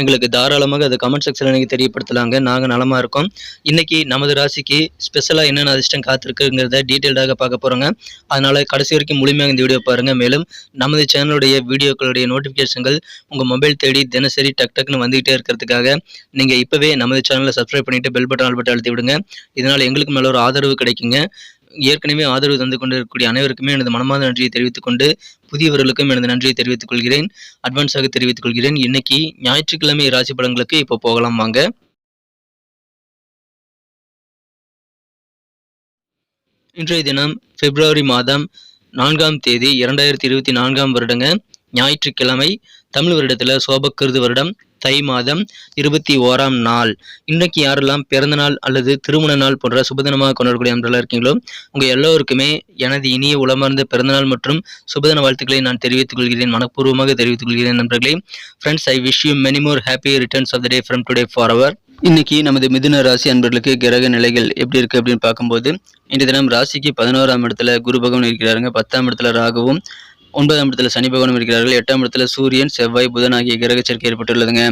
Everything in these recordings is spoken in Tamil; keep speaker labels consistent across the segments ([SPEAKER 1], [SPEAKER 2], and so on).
[SPEAKER 1] எங்களுக்கு தாராளமாக அது கமெண்ட் செக்ஷனில் நீங்கள் தெரியப்படுத்தலாங்க. நாங்கள் நலமாக இருக்கோம். இன்றைக்கி நமது ராசிக்கு ஸ்பெஷலாக என்னென்ன அதிர்ஷ்டம் காத்திருக்குங்கிறத டீட்டெயில்டாக பார்க்க போகிறோங்க அதனால் கடைசி வரைக்கும் முழுமையாக இந்த வீடியோ பாருங்கள் மேலும் நமது சேனலுடைய வீடியோக்களுடைய நோட்டிஃபிகேஷன்கள் உங்கள் மொபைல் தேடி தினசரி டக் டக்குன்னு வந்துகிட்டே இருக்கிறதுக்காக நீங்கள் இப்போவே நமது சேனலை சப்ஸ்கிரைப் பண்ணிவிட்டு பெல் பட்டன் ஆல் பட்டன் அழுத்தி விடுங்க. இதனால் எங்களுக்கு மேலே ஒரு ஆதரவு கிடைக்குங்க. ஏற்கனவே ஆதரவு தந்து கொண்டிருக்கக்கூடிய அனைவருக்குமே எனது மனமார்ந்த நன்றியை தெரிவித்துக் கொண்டு புதியவர்களுக்கும் எனது நன்றியை தெரிவித்துக் கொள்கிறேன். அட்வான்ஸாக தெரிவித்துக் கொள்கிறேன். இன்னைக்கு ஞாயிற்றுக்கிழமை ராசி படங்களுக்கு இப்போ போகலாம் வாங்க. இன்றைய தினம் பிப்ரவரி மாதம் நான்காம் தேதி இரண்டாயிரத்தி இருபத்தி நான்காம் வருடங்க. ஞாயிற்றுக்கிழமை தமிழ் வருடத்தில் சோபக்கிருது வருடம். தை மாதம் இருபத்தி ஓராம் நாள். இன்றைக்கு யாரெல்லாம் பிறந்த நாள் அல்லது திருமண நாள் போன்ற சுபதினமாக கொண்டாடக்கூடிய அன்றெல்லாம் இருக்கீங்களோ உங்கள் எல்லோருக்குமே எனது இனிய உளமார்ந்த பிறந்தநாள் மற்றும் சுபதின வாழ்த்துக்களை நான் தெரிவித்துக் கொள்கிறேன் மனப்பூர்வமாக தெரிவித்துக் கொள்கிறேன் நண்பர்களே. Friends I wish you many more happy returns of the day from today for our இன்னைக்கு நமது மிதுன ராசி அன்பர்களுக்கு கிரக நிலைகள் எப்படி இருக்கு அப்படின்னு பார்க்கும்போது இன்றைய தினம் ராசிக்கு பதினோராம் இடத்துல குரு பகவான் இருக்கிறாருங்க. பத்தாம் இடத்துல ராகவும் ஒன்பதாம் இடத்துல சனி பகவானும் இருக்கிறார்கள். எட்டாம் இடத்துல சூரியன் செவ்வாய் புதன் ஆகிய கிரக சேர்க்கை ஏற்பட்டுள்ளதுங்க.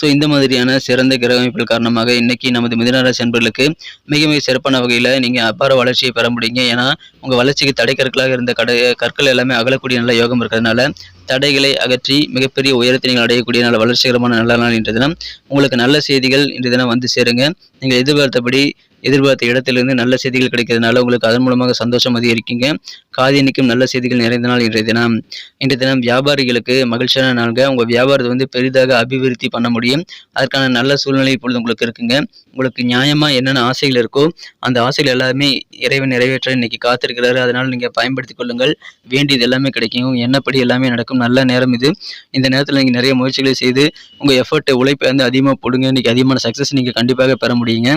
[SPEAKER 1] ஸோ இந்த மாதிரியான சிறந்த கிரக அமைப்புகள் காரணமாக இன்னைக்கு நமது மிதனராசி அன்பர்களுக்கு மிக மிக சிறப்பான வகையில் நீங்கள் அபார வளர்ச்சியை பெற முடியுங்க. ஏன்னா உங்கள் வளர்ச்சிக்கு தடை கற்களாக இருந்த கடை கற்கள் எல்லாமே அகலக்கூடிய நல்ல யோகம் இருக்கிறதுனால தடைகளை அகற்றி மிகப்பெரிய உயரத்தை நீங்கள் அடையக்கூடிய நல்ல வளர்ச்சிகரமான நல்ல நாள் இன்றைய தினம். உங்களுக்கு நல்ல செய்திகள் இன்றைய தினம் வந்து சேருங்க. நீங்கள் எதிர்பார்த்தபடி எதிர்பார்த்த இடத்திலிருந்து நல்ல செய்திகள் கிடைக்கிறதுனால உங்களுக்கு அதன் மூலமாக சந்தோஷம் அதிகரிக்குங்க. காதியனிக்கும் நல்ல செய்திகள் நிறைந்த நாள் இன்றைய தினம். இன்றைய தினம் வியாபாரிகளுக்கு மகிழ்ச்சியான நாள்க உங்கள் வியாபாரத்தை வந்து பெரிதாக அபிவிருத்தி பண்ண முடியும். அதற்கான நல்ல சூழ்நிலை இப்பொழுது உங்களுக்கு இருக்குங்க. உங்களுக்கு நியாயமாக என்னென்ன ஆசைகள் இருக்கோ அந்த ஆசைகள் எல்லாமே இறைவன் நிறைவேற்ற இன்னைக்கு காத்திருக்கிறாரு. அதனால் நீங்கள் பயன்படுத்திக் கொள்ளுங்கள். வேண்டியது எல்லாமே கிடைக்கும் என்னப்படி எல்லாமே நடக்கும். நல்ல நேரம் இது. இந்த நேரத்தில் நீங்கள் நிறைய முயற்சிகளை செய்து உங்கள் எஃபர்ட்டை உழைப்பை வந்து அதிகமாக போடுங்க. இன்றைக்கி அதிகமான சக்ஸஸ் நீங்கள் கண்டிப்பாக பெற முடியுங்க.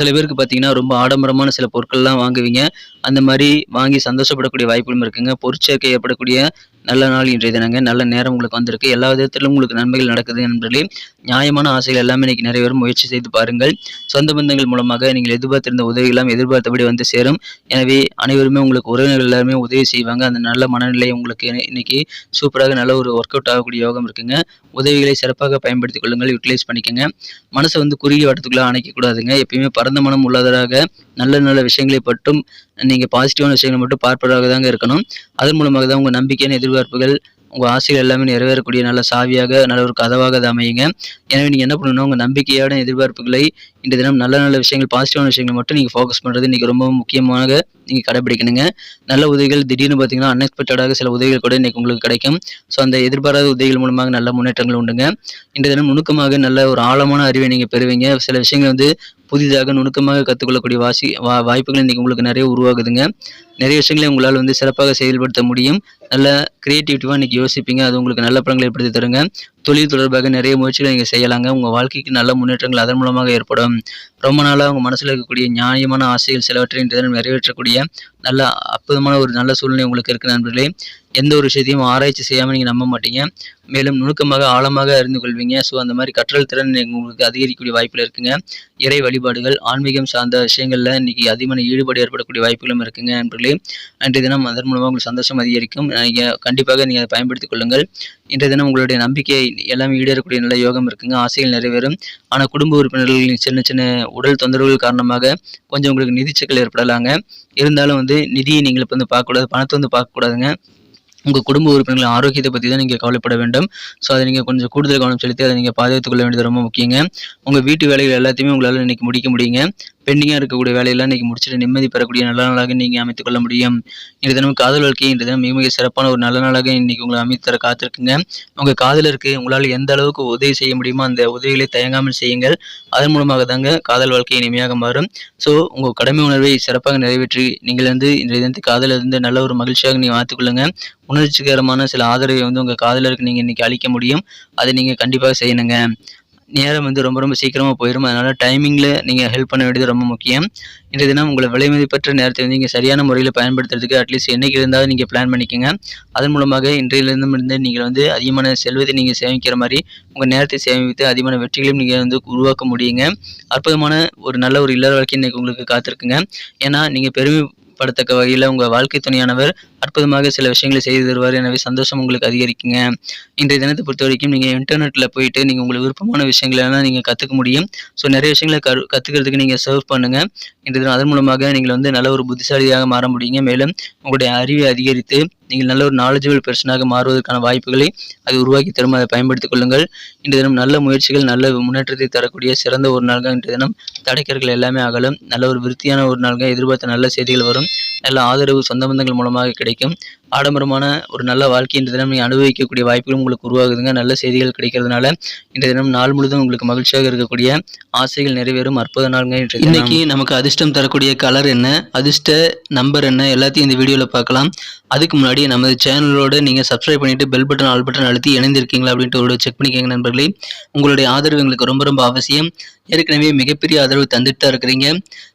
[SPEAKER 1] சில பேருக்கு பார்த்தீங்கன்னா ரொம்ப ஆடம்பரமான சில பொருட்கள்லாம் வாங்குவீங்க. அந்த மாதிரி வாங்கி சந்தோஷப்படக்கூடிய வாய்ப்புகளும் இருக்குங்க. பொருட்சேர்க்கை ஏற்படக்கூடிய நல்ல நாள் இன்றைய தினங்க நல்ல நேரம் உங்களுக்கு வந்திருக்கு. எல்லா விதத்திலும் உங்களுக்கு நன்மைகள் நடக்குது என்பதிலே நியாயமான ஆசைகள் எல்லாமே இன்னைக்கு நிறைவேறும். முயற்சி செய்து பாருங்கள். சொந்த பந்தங்கள் மூலமாக நீங்கள் எதிர்பார்த்திருந்த உதவிகளும் எதிர்பார்த்தபடி வந்து சேரும். எனவே அனைவருமே உங்களுக்கு உறவினர்கள் எல்லாருமே உதவி செய்வாங்க. அந்த நல்ல மனநிலை உங்களுக்கு இன்னைக்கு சூப்பராக நல்ல ஒரு ஒர்க் அவுட் ஆகக்கூடிய யோகம் இருக்குங்க. உதவிகளை சிறப்பாக பயன்படுத்திக் கொள்ளுங்கள். யூட்டிலைஸ் பண்ணிக்கோங்க. மனசை வந்து குறுகிய வட்டத்துக்குள்ளே அணைக்கக்கூடாதுங்க எப்பயுமே பரந்த மனம் உள்ளதாக நல்ல நல்ல விஷயங்களை மட்டும் நீங்கள் பாசிட்டிவான விஷயங்களை மட்டும் பார்ப்பதாக தாங்க இருக்கணும். அதன் மூலமாக தான் உங்கள் நம்பிக்கையான எதிர்பார்ப்புகள் உங்கள் ஆசைகள் எல்லாமே நிறைவேறக்கூடிய நல்ல சாவியாக நல்ல ஒரு கதவாக அதை அமையுங்க. எனவே நீங்கள் என்ன பண்ணணும்? உங்கள் நம்பிக்கையான எதிர்பார்ப்புகளை இந்த தினம் நல்ல நல்ல விஷயங்கள் பாசிட்டிவான விஷயங்களை மட்டும் நீங்கள் ஃபோக்கஸ் பண்ணுறது இன்றைக்கி ரொம்ப முக்கியமாக நீங்கள் கடைபிடிக்கணுங்க. நல்ல உதவிகள் திடீர்னு பார்த்தீங்கன்னா அன்எக்ஸ்பெக்டடாக சில உதவிகள் கூட இன்றைக்கி உங்களுக்கு கிடைக்கும். ஸோ அந்த எதிர்பாராத உதவிகள் மூலமாக நல்ல முன்னேற்றங்கள் உண்டுங்க. இந்த தினம் நுணுக்கமாக நல்ல ஒரு ஆழமான அறிவை நீங்கள் பெறுவீங்க. சில விஷயங்கள் வந்து புதிதாக நுணுக்கமாக கற்றுக்கொள்ளக்கூடிய வாசி வா வாய்ப்புகள் இன்றைக்கி உங்களுக்கு நிறைய உருவாகுதுங்க. நிறைய விஷயங்களை உங்களால் வந்து சிறப்பாக செயல்படுத்த முடியும். நல்ல க்ரியேட்டிவிட்டிவாக இன்றைக்கி யோசிப்பீங்க. அது உங்களுக்கு நல்ல படங்களை ஏற்படுத்தி தருங்க. தொழில் தொடர்பாக நிறைய முயற்சிகளை நீங்கள் செய்யலாங்க. உங்கள் வாழ்க்கைக்கு நல்ல முன்னேற்றங்கள் அதன் மூலமாக ஏற்படும். ரொம்ப நாளாக உங்கள் மனசில் இருக்கக்கூடிய நியாயமான ஆசைகள் சிலவற்றை இன்றைய தினம் நிறைவேற்றக்கூடிய நல்ல அற்புதமான ஒரு நல்ல சூழ்நிலை உங்களுக்கு இருக்குது நண்பர்களே. எந்த ஒரு விஷயத்தையும் ஆராய்ச்சி செய்யாமல் நீங்கள் நம்ப மாட்டீங்க. மேலும் நுணுக்கமாக ஆழமாக அறிந்து கொள்வீங்க. ஸோ அந்த மாதிரி கற்றல் திறன் உங்களுக்கு அதிகரிக்கக்கூடிய வாய்ப்பில் இருக்குங்க. இறை வழிபாடுகள் ஆன்மீகம் சார்ந்த விஷயங்களில் இன்னைக்கு அதிகமான ஈடுபாடு ஏற்படக்கூடிய வாய்ப்புகளும் இருக்குங்க நண்பர்களே. அன்றைய தினம் அதன் மூலமாக உங்களுக்கு சந்தோஷம் அதிகரிக்கும். நீங்கள் கண்டிப்பாக நீங்கள் அதை பயன்படுத்திக் கொள்ளுங்கள். இன்றைய தினம் உங்களுடைய நம்பிக்கையை எல்லாமே ஈடேறக்கூடிய நல்ல யோகம் இருக்குங்க. ஆசைகள் நிறைவேறும். ஆனால் குடும்ப உறுப்பினர்களின் சின்ன சின்ன உடல் தொந்தரவுகள் காரணமாக கொஞ்சம் உங்களுக்கு நிதி சிக்கல் ஏற்படலாங்க. இருந்தாலும் வந்து நிதியை நீங்கள் இப்போ வந்து பார்க்கக்கூடாது பணத்தை வந்து பார்க்கக்கூடாதுங்க. உங்கள் குடும்ப உறுப்பினர்கள் ஆரோக்கியத்தை பற்றி தான் நீங்கள் கவலைப்பட வேண்டும். ஸோ அதை நீங்கள் கொஞ்சம் கூடுதல் கவனம் செலுத்தி அதை நீங்கள் பாதுகாத்துக் கொள்ள வேண்டியது ரொம்ப முக்கியங்க. உங்கள் வீட்டு வேலைகள் எல்லாத்தையுமே உங்களால் இன்றைக்கி முடிக்க முடியுங்க. பெண்டிங்காக இருக்கக்கூடிய வேலையெல்லாம் இன்றைக்கி முடிச்சுட்டு நிம்மதி பெறக்கூடிய நல்ல நாளாக நீங்கள் அமைத்துக் கொள்ள முடியும். இன்று தினம் காதல் வாழ்க்கை இன்று தினம் மிக மிக சிறப்பான ஒரு நல்ல நாளாக இன்றைக்கி உங்களை அமைத்து தர காத்திருக்குங்க. உங்கள் காதலருக்கு உங்களால் எந்த அளவுக்கு உதவி செய்ய முடியுமோ அந்த உதவிகளை தயங்காமல் செய்யுங்கள். அதன் மூலமாக தாங்க காதல் வாழ்க்கை இனிமையாக மாறும். ஸோ உங்கள் கடமை உணர்வை சிறப்பாக நிறைவேற்றி நீங்கள் வந்து இன்றைய தினத்து காதலில் இருந்து நல்ல ஒரு மகிழ்ச்சியாக நீங்கள் மாற்றிக்கொள்ளுங்க உணர்ச்சிகரமான சில ஆதரவை வந்து உங்கள் காதலருக்கு நீங்கள் இன்றைக்கி அளிக்க முடியும். அதை நீங்கள் கண்டிப்பாக செய்யணுங்க. நேரம் வந்து ரொம்ப ரொம்ப சீக்கிரமாக போயிடும் அதனால் டைமிங்கில் நீங்கள் ஹெல்ப் பண்ண வேண்டியது ரொம்ப முக்கியம். இன்றைய தினம் உங்களை விலை மதிப்பற்ற நேரத்தை வந்து நீங்கள் சரியான முறையில் பயன்படுத்துறதுக்கு அட்லீஸ்ட் என்றைக்கு இருந்தாலும் நீங்கள் பிளான் பண்ணிக்கோங்க. அதன் மூலமாக இன்றையிலிருந்தும் இருந்து நீங்கள் வந்து அதிகமான செல்வத்தை நீங்கள் சேமிக்கிற மாதிரி உங்கள் நேரத்தை சேமித்து அதிகமான வெற்றிகளையும் நீங்கள் வந்து உருவாக்க முடியுங்க. அற்புதமான ஒரு நல்ல ஒரு இல்லற வாழ்க்கை இன்னைக்கு உங்களுக்கு காத்திருக்குங்க. ஏன்னா நீங்கள் பெருமை படத்தக்க வகையில் உங்கள் வாழ்க்கை துணையானவர் அற்புதமாக சில விஷயங்களை செய்து தருவார். எனவே சந்தோஷம் உங்களுக்கு அதிகரிக்குங்க. இன்றைய தினத்தை பொறுத்த வரைக்கும் நீங்கள் இன்டர்நெட்டில் போயிட்டு நீங்கள் உங்களுக்கு விருப்பமான விஷயங்களெல்லாம் நீங்கள் கற்றுக்க முடியும். ஸோ நிறைய விஷயங்களை கரு கற்றுக்கிறதுக்கு நீங்கள் சர்வ் பண்ணுங்கள் இன்றைய தினம் அதன் மூலமாக நீங்கள் வந்து நல்ல ஒரு புத்திசாலியாக மாற முடியுங்க. மேலும் உங்களுடைய அறிவை அதிகரித்து நீங்கள் நல்ல ஒரு நாலேஜபிள் பெர்சனாக மாறுவதற்கான வாய்ப்புகளை அது உருவாக்கி தரும். அதை பயன்படுத்திக் கொள்ளுங்கள். இன்று தினம் நல்ல முயற்சிகள் நல்ல முன்னேற்றத்தை தரக்கூடிய சிறந்த ஒரு நாள்கள் இன்று தினம். தடைக்கற்கள் எல்லாமே அகலும். நல்ல ஒரு விருத்தியான ஒரு நாள்கள் எதிர்பார்த்த நல்ல செய்திகள் வரும். நல்ல ஆதரவு சொந்த பந்தங்கள் மூலமாக கிடைக்கும். ஆடம்பரமான ஒரு நல்ல வாழ்க்கை இன்றைய தினம் நீங்கள் அனுபவிக்கக்கூடிய வாய்ப்புகளும் உங்களுக்கு உருவாகுதுங்க. நல்ல செய்திகள் கிடைக்கிறதுனால இன்றைய தினம் நாள் முழுதும் உங்களுக்கு மகிழ்ச்சியாக இருக்கக்கூடிய ஆசைகள் நிறைவேறும். அற்புத நாளுங்க இன்றைய இன்னைக்கு நமக்கு அதிர்ஷ்டம் தரக்கூடிய கலர் என்ன? அதிர்ஷ்ட நம்பர் என்ன? எல்லாத்தையும் இந்த வீடியோவில் பார்க்கலாம். அதுக்கு முன்னாடி நமது சேனலோட நீங்கள் சப்ஸ்கிரைப் பண்ணிட்டு பெல் பட்டன் ஆல் பட்டன் அழுத்தி இணைந்திருக்கீங்களா அப்படின்ட்டு ஒரு செக் பண்ணிக்கோங்க நண்பர்களே. உங்களுடைய ஆதரவு எங்களுக்கு ரொம்ப ரொம்ப அவசியம். ஏற்கனவே மிகப்பெரிய ஆதரவு தந்துட்டு தான் இருக்கிறீங்க.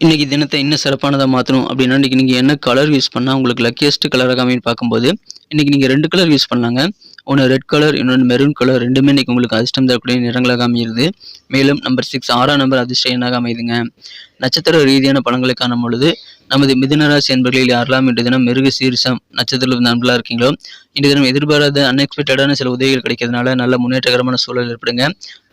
[SPEAKER 1] இன்றைக்கி தினத்தை இன்னும் சிறப்பானதாக மாற்றணும் அப்படின்னா இன்னைக்கு நீங்கள் என்ன கலர் யூஸ் பண்ணால் உங்களுக்கு லக்கியஸ்ட் கலராக அமைன்னு பார்க்கும்போது இன்றைக்கி நீங்கள் ரெண்டு கலர் யூஸ் பண்ணாங்க ஒன்று ரெட் கலர் இன்னொன்று மெரூன் கலர் ரெண்டுமே இன்னைக்கு உங்களுக்கு அதிர்ஷ்டம் தரக்கூடிய நிறங்களாக அமையிறது மேலும் நம்பர் சிக்ஸ் ஆறாம் நம்பர் அதிர்ஷ்ட எண்ணாக அமையுதுங்க நட்சத்திர ரீதியான பலன்களை காணும் பொழுது நமது மிதுனராசி என்பர்களில் யாரெல்லாம் இன்று தினம் மிருக சீரிசம் நட்சத்திரத்தில் நண்பர்களாக இருக்கீங்களோ இன்று தினம் எதிர்பாராத அன்எக்ஸ்பெக்டடான சில உதவிகள் கிடைக்கிறதுனால நல்ல முன்னேற்றகரமான சூழல் ஏற்படுங்க.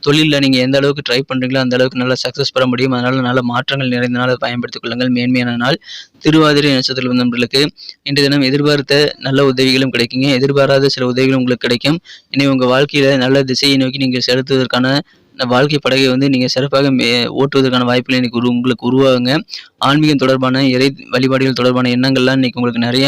[SPEAKER 1] தொழிலில் நீங்கள் எந்த அளவுக்கு ட்ரை பண்ணுறீங்களோ அந்த அளவுக்கு நல்லா சக்ஸஸ் பெற முடியும். அதனால நல்ல மாற்றங்கள் நிறைந்த நாள் பயன்படுத்திக் கொள்ளுங்கள். மேன்மையான நாள். திருவாதிரை நட்சத்திரத்தில் நண்பர்களுக்கு இன்று தினம் எதிர்பார்த்த நல்ல உதவிகளும் கிடைக்குங்க. எதிர்பாராத சில உதவிகளும் உங்களுக்கு கிடைக்கும். இனி உங்கள் வாழ்க்கையில் நல்ல திசையை நோக்கி நீங்கள் செலுத்துவதற்கான வாழ்க்கை படகை வந்து நீங்கள் சிறப்பாக மே ஓட்டுவதற்கான வாய்ப்புகள் இன்னைக்கு உரு உங்களுக்கு உருவாகுங்க. ஆன்மீகம் தொடர்பான இறை வழிபாடுகள் தொடர்பான எண்ணங்கள்லாம் இன்னைக்கு உங்களுக்கு நிறைய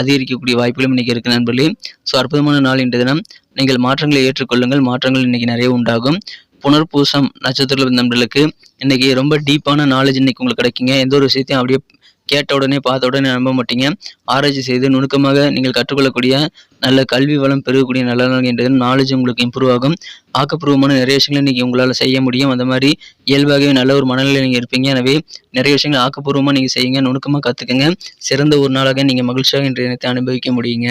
[SPEAKER 1] அதிகரிக்கக்கூடிய வாய்ப்புகளும் இன்னைக்கு இருக்கு நண்பர்களே. ஸோ அற்புதமான நாள் இன்றைய தினம். நீங்கள் மாற்றங்களை ஏற்றுக்கொள்ளுங்கள். மாற்றங்கள் இன்னைக்கு நிறைய உண்டாகும். புனர்பூசம் நட்சத்திர நண்பர்களுக்கு இன்னைக்கு ரொம்ப டீப்பான நாலேஜ் இன்னைக்கு உங்களுக்கு கிடைக்குங்க. எந்த ஒரு விஷயத்தையும் அப்படியே கேட்ட உடனே பார்த்த உடனே நம்ப மாட்டீங்க. ஆராய்ச்சி செய்து நுணுக்கமாக நீங்கள் கற்றுக்கொள்ளக்கூடிய நல்ல கல்வி வளம் பெருகக்கூடிய நல்ல நாள் என்றது நாலேஜ் உங்களுக்கு இம்ப்ரூவ் ஆகும். ஆக்கப்பூர்வமான நிறைய விஷயங்களை நீங்கள் உங்களால் செய்ய முடியும். அந்த மாதிரி இயல்பாகவே நல்ல ஒரு மனநிலை நீங்கள் இருப்பீங்க. எனவே நிறைய விஷயங்கள் ஆக்கப்பூர்வமாக நீங்கள் செய்யுங்க. நுணுக்கமாக கற்றுக்குங்க சிறந்த ஒரு நாளாக நீங்கள் மகிழ்ச்சியாக இன்றைய தினத்தை அனுபவிக்க முடியுங்க.